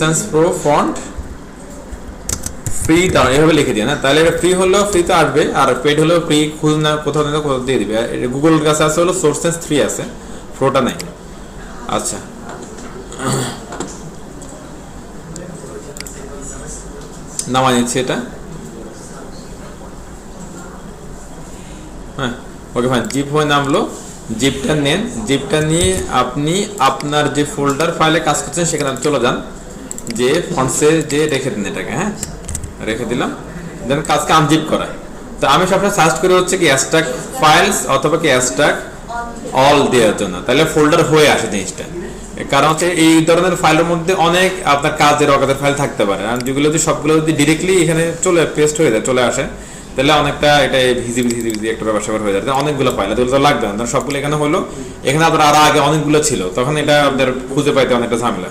Sense pro font free দাও এভাবে লিখে দিয়ে না? তাহলে এটা ফ্রি হলেও ফ্রি তো আসবে আর পেড হলেও ফ্রি খুঁজ না, কোথাও না কোথাও দিয়ে দিবে। গুগল কাছে আছে হলো সোর্স সেন্স থ্রি আছে প্রোটা নাই। আচ্ছা। নামা নিচ্ছি এটা। হ্যাঁ ওকে ফাইন জিপ হয়ে নামলো। জিপটা নেন। জিপটা নিয়ে আপনি আপনার যে ফোল্ডার ফাইলে কাজ করছেন, সেখানে চলে যান। যে ফন্টসে যে রেখে দিন এটাকে হ্যাঁ? রেখে দিলাম। দেন কাজকে আনজিপ করা। তো আমি সবসময় সার্চ করে হচ্ছে কি অ্যাস্ট্রাক ফাইলস অথবা কি অ্যাস্ট্রাক অল দেওয়ার জন্য। তাহলে ফোল্ডার হয়ে আসে জিনিসটা। কারণ হচ্ছে এই ধরনের ফাইলের মধ্যে অনেক আপনার কাজের অকাজের ফাইল থাকতে পারে। আর যেগুলো যদি সবগুলো যদি ডিরেক্টলি এখানে চলে পেস্ট হয়ে যায়, চলে আসে, তাহলে অনেকটা এটা ভিজিবি ভিজিবি একটা ব্যাপার স্যাপার হয়ে যায় অনেকগুলো ফাইল এগুলো তো লাগবে না। সবগুলো এখানে হলো, এখানে আপনার আরও আগে অনেকগুলো ছিল। তখন এটা আপনার খুঁজে পাইতে অনেকটা ঝামেলা।